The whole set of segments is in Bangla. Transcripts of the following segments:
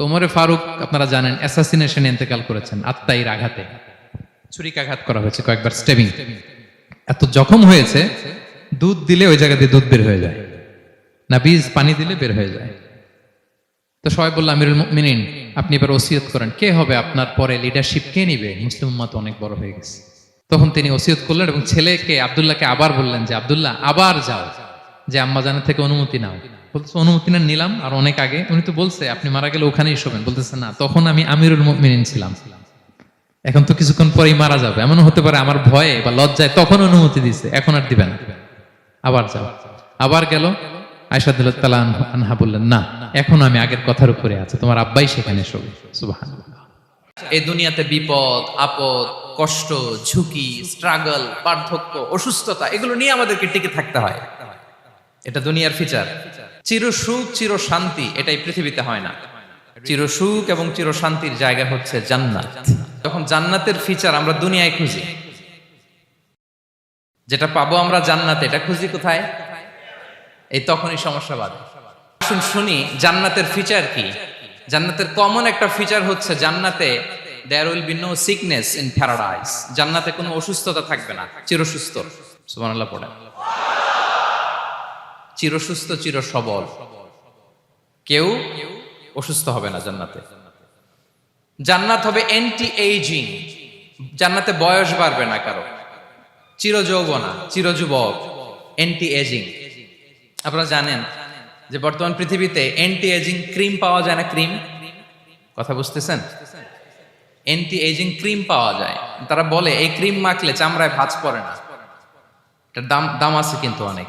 তো ওমরে ফারুক, আপনারা জানেন অ্যাসাসিনেশন ইন্তেকাল করেছেন আত্মাইর আঘাতে ছুরিকাঘাত করা হয়েছে কয়েকবার স্টেবিং এত জখম হয়েছে, দুধ দিলে ওই জায়গা দিয়ে দুধ বের হয়ে যায়। না বীজ পানি দিলে বের হয়ে যায়। তো সবাই বলল, আমিরুল মিনিন আপনি এবার ওসিয়ত করেন। কে হবে আপনার পরে লিডারশিপ কে নিবে? মুসলিম উম্মাত অনেক বড় হয়ে গেছে। তখন তিনি ওসিয়ত করলেন এবং ছেলেকে, আবদুল্লাহকে আবার বললেন যে, আবদুল্লাহ, আবার যাও। যে আম্মা জানের থেকে অনুমতি নাও। বলতেছে অনুমতি না নিলাম আর অনেক আগে। উনি তো বলছে, আপনি মারা গেলে ওখানেই শোবেন। বলতেছে, না, তখন আমি আমিরুল মিনিন ছিলাম। এখন তো কিছুক্ষণ পরেই মারা যাবে। এমন হতে পারে আমার ভয়ে বা লজ্জায় তখন অনুমতি দিছে এখন আর দিবেন আবার যাও। আবার গেল। আনহা বললেন, না, এখন আমি আগের কথার উপরে আছে। তোমার আব্বাই সেখানে শোবে। এই দুনিয়াতে বিপদ, আপদ, কষ্ট, ঝুঁকি, স্ট্রাগল, পার্থক্য, অসুস্থতা, এগুলো নিয়ে আমাদেরকে টিকে থাকতে হয়। এটা দুনিয়ার ফিচার। চির সুখ চির শান্তি এটাই পৃথিবীতে হয় না। চির সুখ এবং চির শান্তির জায়গা হচ্ছে জান্নাত। যখন জান্নাতের ফিচার আমরা দুনিয়ায় খুঁজি, যেটা পাবো আমরা জান্নাতে, এটা খুঁজি কোথায়? এই তখনই সমস্যা বাদে আসুন শুনি, জান্নাতের ফিচার কি? জান্নাতের কমন একটা ফিচার হচ্ছে জান্নাতে there will be no sickness in paradise জান্নাতে কোনো অসুস্থতা থাকবে না, চিরসুস্থ। সুবহানাল্লাহ পড়ে চিরসুস্থ চির সবল কেউ অসুস্থ হবে না জান্নাতে। জান্নাত হবে এন্টি এইজিং জান্নাতে বয়স বাড়বে না কারও। চির যৌবনা চির যুবক এন্টি এজিং আপনারা জানেন যে বর্তমান পৃথিবীতে এন্টি এজিং ক্রিম পাওয়া যায় না ক্রিম কথা বুঝতেছেন? এন্টি এজিং ক্রিম পাওয়া যায়। তারা বলে, এই ক্রিম মাখলে চামড়ায় ভাঁজ পড়ে না। এটার দাম দাম আছে কিন্তু অনেক।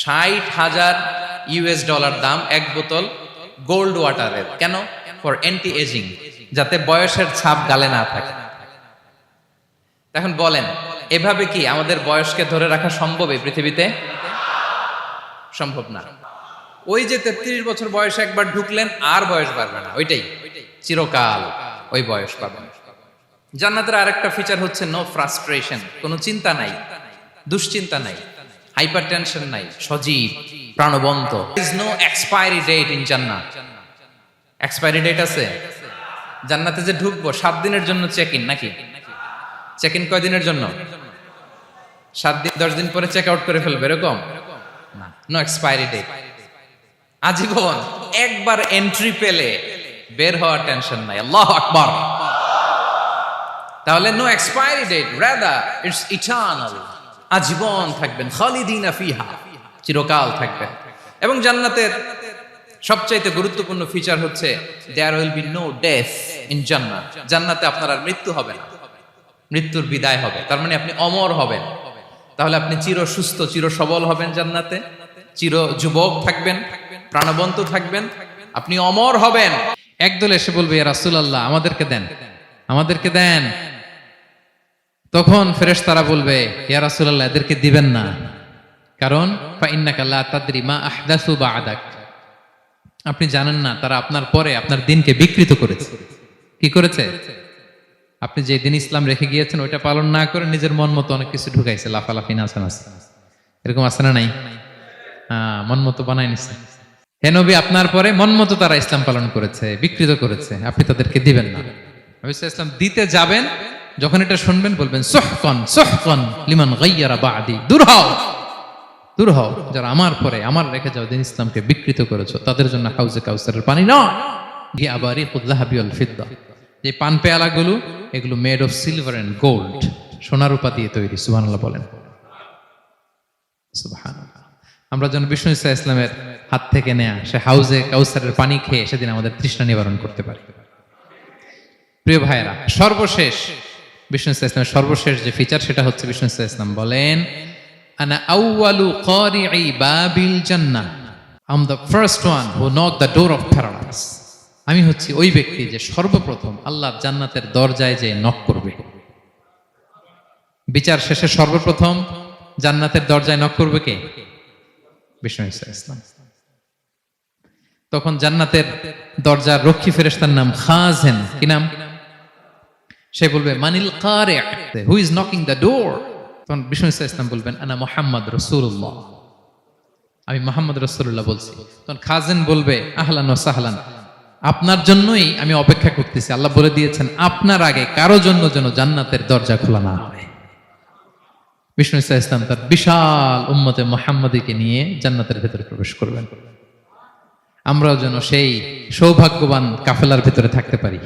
ষাট হাজার ইউএস ডলার দাম এক বোতল গোল্ড ওয়াটারের। কেন? ফর অ্যান্টি এজিং যাতে বয়সের ছাপ গালে না থাকে। এখন বলেন, এভাবে কি আমাদের বয়সকে ধরে রাখা সম্ভব এই পৃথিবীতে? সম্ভব না। ওই যে তেত্রিশ বছর বয়সে একবার ঢুকলেন, আর বয়স বাড়বে না, ওইটাই। চিরকাল ওই বয়স পাবেন জান্নাতের আরেকটা ফিচার হচ্ছে নো ফ্রাস্ট্রেশন কোনো চিন্তা নাই, দুশ্চিন্তা নাই। হাইপার টেনশন নাই, সজীব, প্রাণবন্ত। Is no expiry date in জান্নাত এক্সপায়ারি ডেট আছে? জান্নাতে যে ঢুকবো, সাত দিনের জন্য চেক ইন নাকি? চেক ইন কয় দিনের জন্য? সাত দিন, দশ দিন পরে চেক আউট করে ফেলবে, এরকম? না নো এক্সপায়ারি ডেট আজীবন একবার এন্ট্রি পেলে বের হওয়ার টেনশন নাই। আল্লাহ আকবার। তাহলে no expiry date rather it's eternal আজীবন থাকবেন, খালিদিনা ফিহা, চিরকাল থাকবেন। এবং জান্নাতের সবচাইতে গুরুত্বপূর্ণ ফিচার হচ্ছে there will be no death in জান্নাত জান্নাতে আপনার আর মৃত্যু হবে না। মৃত্যুর বিদায় হবে। তার মানে আপনি অমর হবেন। তাহলে আপনি চির সুস্থ, চির সবল হবেন জান্নাতে। চির যুবক থাকবেন, প্রাণবন্ত থাকবেন। আপনি অমর হবেন। একদল এসে বলবে, ইয়া রাসূলুল্লাহ, আমাদেরকে দেন। আমাদেরকে দেন। তখন ফেরেশ তারা বলবে, ইয়া রাসূলুল্লাহ, এদেরকে দিবেন না। কারণ আপনি জানেন না, তারা আপনার পরে আপনার দিনকে বিকৃত করেছে। কি করেছে? আপনি যে দিন ইসলাম রেখে গিয়েছেন, ওইটা পালন না করে নিজের মন মতো অনেক কিছু ঢুকাইছে, লাফালাফি নাচান আছে এরকম আছে না নাই? হ্যাঁ মন মতো বানাই নিছে। হে নবী, আপনার পরে মন মতো তারা ইসলাম পালন করেছে, বিকৃত করেছে। আপনি তাদেরকে দিবেন না। ইসলাম দিতে যাবেন যখন এটা শুনবেন বলবেন সোহকন সোহকন লিমান গাইয়ারা বাদি। দূর হও দূর হও। যারা আমার পরে, আমার রেখে যাও দিন ইসলামকে বিকৃত করেছ, তাদের জন্য হাউজে কাউসারের পানি নয় গিয়ে আবার ইকুল্লাহাবি আল ফিদ্দা। যে পান পেয়ালাগুলো, এগুলো made of silver and gold সোনার রূপা দিয়ে তৈরি, সুবহানাল্লাহ বলেন। সুবহানাল্লাহ। আমরা যেন বিষ্ণু ইসা ইসলামের হাত থেকে নেয়া, সে হাউজে কাউসারের পানি খেয়ে সেদিন আমাদের তৃষ্ণা নিবারণ করতে পারি। প্রিয় ভাইয়েরা, সর্বশেষ বিষ্ণু ইসা ইসলামের সর্বশেষ যে ফিচার সেটা হচ্ছে বিষ্ণু ইসা ইসলাম বলেন, আনা আউয়ালু কারিই বাবিল জান্নাহ। I'm the first one who knock the door of paradise আমি হচ্ছি ওই ব্যক্তি যে সর্বপ্রথম আল্লাহ জান্নাতের দরজায় যে নক করবে। বিচার শেষে সর্বপ্রথম জান্নাতের দরজায় নক করবে কে? বিষ্ণু ইসলাম তখন জান্নাতের দরজার রক্ষী ফেরেস্তার নাম খাজেন। কি নাম? সে বলবে, মানিল কারে who is knocking the door তখন বিষ্ণু ইসা ইসলাম বলবেন, আনা মোহাম্মদ রসুল্লাহ আমি মোহাম্মদ রসুল্লাহ বলছি। তখন খাজেন বলবে, আহলান ও সাহলান, আপনার জন্যই আমি অপেক্ষা করতেছি। আল্লাহ বলে দিয়েছেন, আপনার আগে কারও জন্য যেন জান্নাতের দরজা খোলা না হয়। বিষ্ণু ইসা ইসলাম তার বিশাল উম্মতে মোহাম্মদীকে নিয়ে জান্নাতের ভেতরে প্রবেশ করবেন। আমরাও যেন সেই সৌভাগ্যবান কাফেলার ভেতরে থাকতে পারি।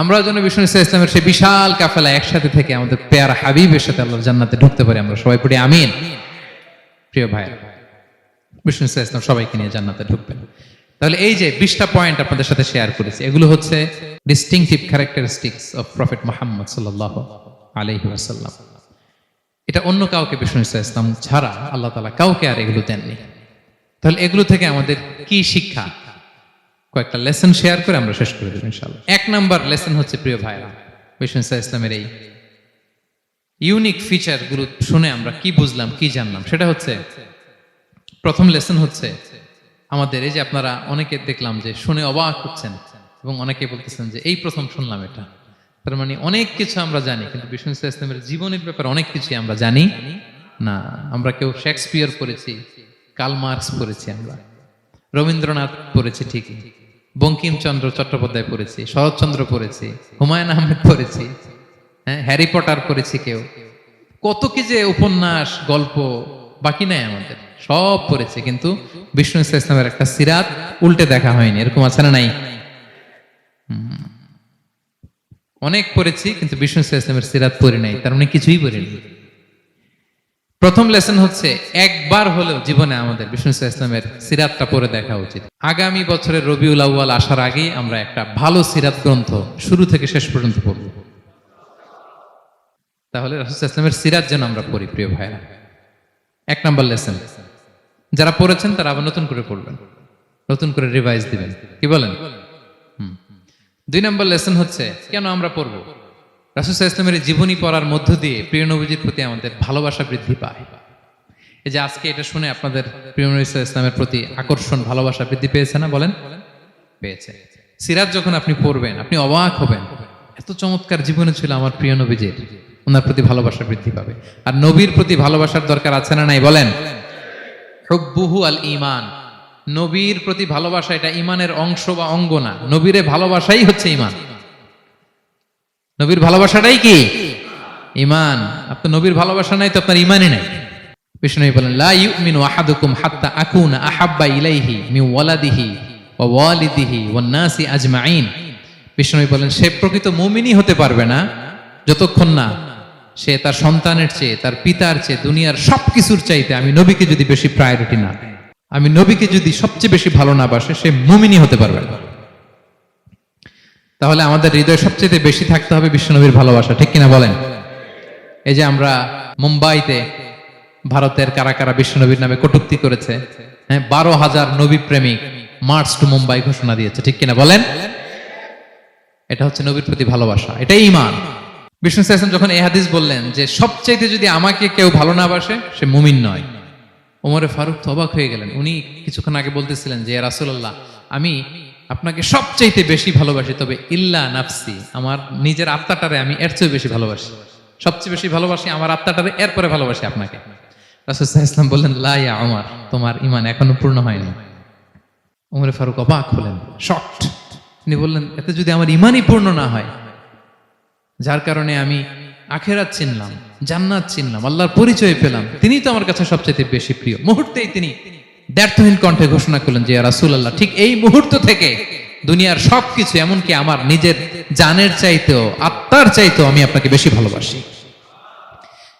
আমরাও যেন বিষ্ণু ইসা ইসলামের সেই বিশাল কাফেলা একসাথে থেকে আমাদের পেয়ার হাবিবের সাথে আল্লাহর জান্নাতে ঢুকতে পারি। আমরা সবাই পড়ি আমিন। প্রিয় ভাই, বিষ্ণু ইসা ইসলাম সবাইকে নিয়ে জান্নাতে ঢুকবেন। তাহলে এই যে বিশটা পয়েন্ট আপনাদের সাথে শেয়ার করেছি, এগুলো হচ্ছে distinctive characteristics of prophet Muhammad সাল্লাহ আলহি আসাল্লাম এটা অন্য কাউকে বিষ্ণু ইসা ইসলাম ছাড়া আল্লাহ তালা কাউকে আর এগুলো দেননি। তাহলে এগুলো থেকে আমাদের কি শিক্ষা? কয়েকটা লেসন শেয়ার করে আমরা শেষ করে দেবো ইনশাল্লাহ এক নাম্বার লেসন হচ্ছে, প্রিয় ভাইরা বিষ্ণু ইসলামের এই ইউনিক ফিচারগুলো শুনে আমরা কি বুঝলাম, কি জানলাম? সেটা হচ্ছে, প্রথম লেসন হচ্ছে, আমাদের এই যে আপনারা অনেকে দেখলাম যে শুনে অবাক হচ্ছেন এবং অনেকে বলতেছেন যে এই প্রথম শুনলাম এটা। তার মানে অনেক কিছু আমরা জানি, কিন্তু ইসা ইসলামের জীবনের ব্যাপারে অনেক কিছু আমরা জানি না। আমরা কেউ শেক্সপিয়ার পড়েছি কাল মার্কস পড়েছি আমরা, রবীন্দ্রনাথ পড়েছি ঠিকই। বঙ্কিমচন্দ্র চট্টোপাধ্যায় পড়েছি, শরৎচন্দ্র পড়েছি, হুমায়ুন আহমেদ পড়েছি হ্যাঁ হ্যারি পটার পড়েছি কেউ। কত কি যে উপন্যাস, গল্প বাকি নাই আমাদের, সব পড়েছে, কিন্তু বিষ্ণু ইসা ইসলামের একটা সিরাত উল্টে দেখা হয়নি, এরকম আছে না নাই। অনেক পড়েছি, কিন্তু বিষ্ণু ইসা ইসলামের সিরাত পড়ি নাই, তার মানে কিছুই পড়িনি। প্রথম লেসন হচ্ছে, একবার হলেও জীবনে আমাদের বিষ্ণু ইসলামের সিরাতটা পড়ে দেখা উচিত। আগামী বছরের রবিউল আউ্য়াল আসার আগেই আমরা একটা ভালো সিরাত গ্রন্থ শুরু থেকে শেষ পর্যন্ত পড়ব। তাহলে রাসুল ইসলামের সিরাত যেন আমরা পড়ি, প্রিয় ভাইরা এক নম্বর লেসন, যারা পড়েছেন তারা আবার নতুন করে পড়বেন, নতুন করে রিভাইজ দিবেন। কি বলেন। দুই নম্বর লেসন হচ্ছে, কেন আমরা পড়ব? রাসুল ইসলামের জীবনী পড়ার মধ্য দিয়ে প্রিয় নবীজির প্রতি আমাদের ভালোবাসা বৃদ্ধি পায়। এই যে আজকে এটা শুনে আপনাদের প্রিয় নবী ইসলামের প্রতি আকর্ষণ, ভালোবাসা বৃদ্ধি পেয়েছে না বলেন? পেয়েছে। সিরাজ যখন আপনি পড়বেন, আপনি অবাক হবেন, এত চমৎকার জীবনে ছিল আমার প্রিয় নবীজির। ওনার প্রতি ভালোবাসা বৃদ্ধি পাবে। আর নবীর প্রতি ভালোবাসার দরকার আছে না নাই বলেন? হুব্বুহু আল ইমান নবীর প্রতি ভালোবাসা এটা ইমানের অংশ বা অঙ্গ না। নবীরে ভালোবাসাই হচ্ছে ইমান নবীর ভালোবাসাটাই কি? ইমান আপনার নবীর ভালোবাসা নাই তো আপনার ইমানই নাই। বিষ্ণু বলেন, লা ইউমিনু আহাদুকুম হাত্তা আকুনা আহাব্বা ইলাইহি মি ওয়ালাদিহি ওয়া ওয়ালিদিহি ওয়ান নাসি আজমাইন বিষ্ণু বলেন, সে প্রকৃত মুমিনই হতে পারবে না, যতক্ষণ না সে তার সন্তানের চেয়ে, তার পিতার চেয়ে, দুনিয়ার সবকিছুর চাইতে আমি নবীকে যদি বেশি প্রায়োরিটি না আমি নবীকে যদি সবচেয়ে বেশি ভালো না বাসে, সে মুমিনই হতে পারবে না। তাহলে আমাদের হৃদয়ে সবচেয়ে বেশি থাকতে হবে বিশ্বনবীর ভালোবাসা, ঠিক কিনা বলেন? এই যে আমরা মুম্বাইতে ভারতের কারা কারা বিশ্বনবীর নামে কটুক্তি করেছে হ্যাঁ বারো হাজার নবী প্রেমিক মার্চ টু মুম্বাই ঘোষণা দিয়েছে, ঠিক কিনা বলেন? এটা হচ্ছে নবীর প্রতি ভালোবাসা, এটাই ইমান বিষ্ণু সাইসলাম যখন এই হাদিস বললেন যে সবচাইতে যদি আমাকে কেউ ভালো না বাসে, সে মুমিন নয়। ওমরে ফারুক তো অবাক হয়ে গেলেন। উনি কিছুক্ষণ আগে বলতেছিলেন যে রাসুল্লাহ আমি আপনাকে সবচাইতে বেশি ভালোবাসি, তবে ইল্লা নাফসি, আমার নিজের আত্মাটারে আমি এর চেয়ে বেশি ভালোবাসি। সবচেয়ে বেশি ভালোবাসি আমার আত্মাটারে, এরপরে ভালোবাসি আপনাকে। ইসলাম বললেন লাইয়া আমার তোমার ইমান এখনও পূর্ণ হয়নি। ওমরে ফারুক অবাক হলেন শক্ট তিনি বললেন, এতে যদি আমার ইমানই পূর্ণ না হয়, যার কারণে আমি আখেরাত চিনলাম, জান্নাত চিনলাম, আল্লাহর পরিচয় পেলাম তিনি তো আমার কাছে সবচেয়ে বেশি প্রিয়। মুহূর্তেই তিনি ব্যর্থহীন কণ্ঠে ঘোষণা করলেন যে রাসুল আল্লাহ ঠিক এই মুহূর্ত থেকে দুনিয়ার সবকিছু এমনকি আমার নিজের জানের চাইতেও, আত্মার চাইতেও আমি আপনাকে বেশি ভালোবাসি।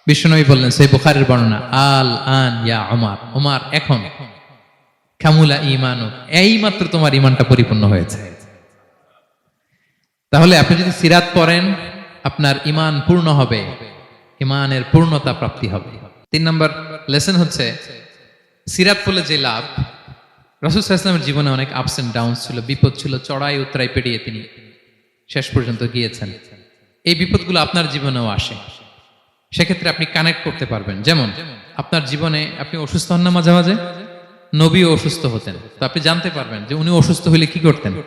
বিশ্বনবী বললেন সেই বুখারের বর্ণনা, আল আন ইয়া ওমার ওমার এখন কামুলা ইমানু এই মাত্র তোমার ইমানটা পরিপূর্ণ হয়েছে। তাহলে আপনি যদি সিরাত পড়েন, আপনার ইমান পূর্ণ হবে ইমানের পূর্ণতা প্রাপ্তি হবে। তিন নম্বর লেসন হচ্ছে সিরাত পড়লে যে লাভ, রসুল ইসলামের জীবনে অনেক আপস এন্ড ডাউন ছিল, বিপদ ছিল, চড়াই উত্তরাই পেরিয়ে তিনি শেষ পর্যন্ত গিয়েছেন। এই বিপদগুলো আপনার জীবনেও আসে। সেক্ষেত্রে আপনি কানেক্ট করতে পারবেন। যেমন, আপনার জীবনে আপনি অসুস্থ হন না মাঝে মাঝে? নবীও অসুস্থ হতেন। তো আপনি জানতে পারবেন যে উনি অসুস্থ হলে কি করতেন?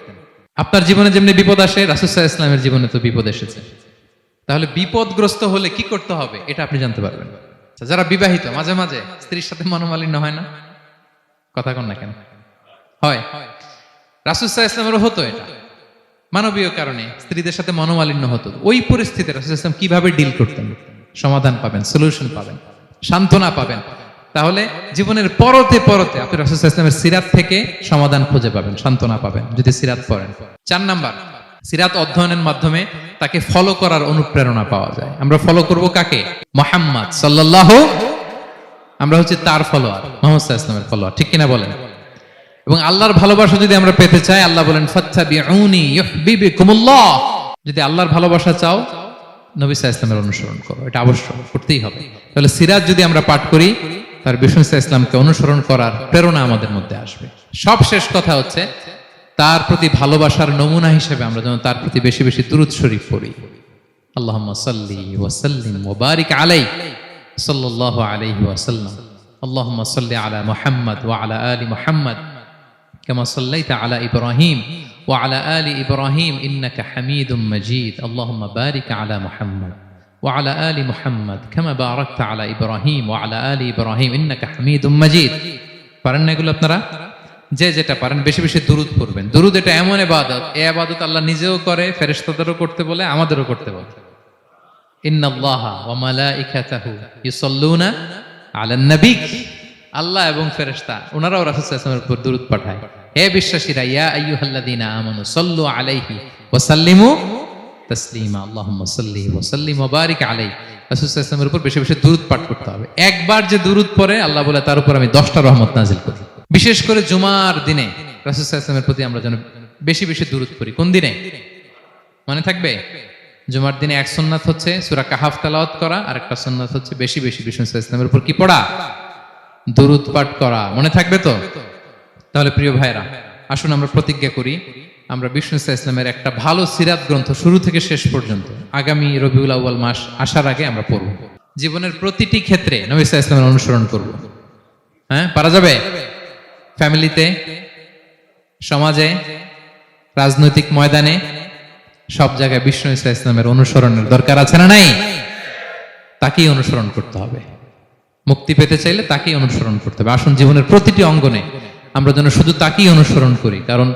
আপনার জীবনে যেমনি বিপদ আসে রাসুসাহ ইসলামের জীবনে তো বিপদ এসেছে। তাহলে বিপদগ্রস্ত হলে কি করতে হবে? এটা আপনি জানতে পারবেন। যারা বিবাহিত, মাঝে মাঝে স্ত্রীর সাথে মনোমালিন্য হয় না? কথা কন না কেন? হয়। রাসুসাহ ইসলামেরও হতো এটা। মানবীয় কারণে স্ত্রীদের সাথে মনোমালিন্য হতো। ওই পরিস্থিতি রাসুল ইসলাম কীভাবে ডিল করতেন? সমাধান পাবেন সলিউশন পাবেন, সান্ত্বনা পাবেন। তাহলে জীবনের পরতে পরতে আপনি রাসুল ইসলামের সিরাত থেকে সমাধান খুঁজে পাবেন, সান্ত্বনা পাবেন, যদি সিরাত পড়েন। চার নাম্বার সিরাত অধ্যয়নের মাধ্যমে তাকে ফলো করার অনুপ্রেরণা পাওয়া যায়। আমরা ফলো করব কাকে? মোহাম্মদ সাল্লাল্লাহু আমরা হচ্ছে তার ফলোয়ার মোহাম্মদ ইসলামের ফলোয়ার ঠিক কিনা বলেন? এবং আল্লাহর ভালোবাসা যদি আমরা পেতে চাই, আল্লাহ বলেন যদি আল্লাহর ভালোবাসা চাও, নবী ইসলামের অনুসরণ করো। এটা আবশ্যক করতেই হবে। তাহলে সিরাজ যদি আমরা পাঠ করি, তার বিষ্ণু ইসলামকে অনুসরণ করার প্রেরণা আমাদের মধ্যে আসবে। সব শেষ কথা হচ্ছে তার প্রতি ভালোবাসার নমুনা হিসেবে আমরা যেন তার প্রতি বেশি বেশি দুরূদ শরীফ পড়ি আল্লাহুম্মা সাল্লি ওয়া সাল্লিম ওয়া বারিক আলাইহি সাল্লাল্লাহু আলাইহি ওয়া সাল্লাম আল্লাহুম্মা সাল্লি আলা মুহাম্মদ ওয়া আলা আলি মুহাম্মদ كما صليت على ابراهيم وعلى ال ابراهيم انك حميد مجيد اللهم بارك على محمد وعلى ال محمد كما باركت على ابراهيم وعلى ال ابراهيم انك حميد مجيد পারেন না এগুলো আপনারা যে যেটা পারেন, বেশি বেশি দুরুদ পড়বেন। দুরুদ এটা এমন এবাদত এই আবাদত আল্লাহ নিজেও করে, ফেরেশতাদেরও করতে বলে, আমাদেরও করতে বলে। আল্লাহ এবং ওনারাও উপর বিশ্বাসীরা উপর বেশি বেশি পাঠ করতে হবে। একবার যে দরুদ পড়ে, আল্লাহ বলে, তার উপর আমি 10টা রহমত নাজিল করি। বিশেষ করে জুমার দিনে রাসূল সাল্লাল্লাহু প্রতি আমরা যেন বেশি বেশি দরুদ করি। কোন দিনে? মনে থাকবে? জুমার দিনে এক সুন্নাত হচ্ছে সূরা কাহাফ তালাওয়াত করা আর একটা সুন্নাত হচ্ছে বেশি বেশি বিষ্ণু সাল্লাল্লাহু আলাইহি উপর কি পড়া? দরুদ পাঠ করা। মনে থাকবে তো? তাহলে প্রিয় ভাইরা আসুন আমরা প্রতিজ্ঞা করি, আমরা বিষ্ণু ইসলাম ইসলামের একটা ভালো সিরাত গ্রন্থ শুরু থেকে শেষ পর্যন্ত, আগামী রবিউল আউ্বাল মাস আসার আগে আমরা পড়ব। জীবনের প্রতিটি ক্ষেত্রে নবী ইসলাম ইসলামের অনুসরণ করব। হ্যাঁ পারা যাবে? ফ্যামিলিতে, সমাজে, রাজনৈতিক ময়দানে, সব জায়গায় বিষ্ণু ইসলাম ইসলামের অনুসরণের দরকার আছে না নাই? তাকেই অনুসরণ করতে হবে। মুক্তি পেতে চাইলে তাকেই অনুসরণ করতে হবে। আসুন জীবনের প্রতিটি অঙ্গনে আমরা যেন শুধু তাকেই অনুসরণ করি, কারণ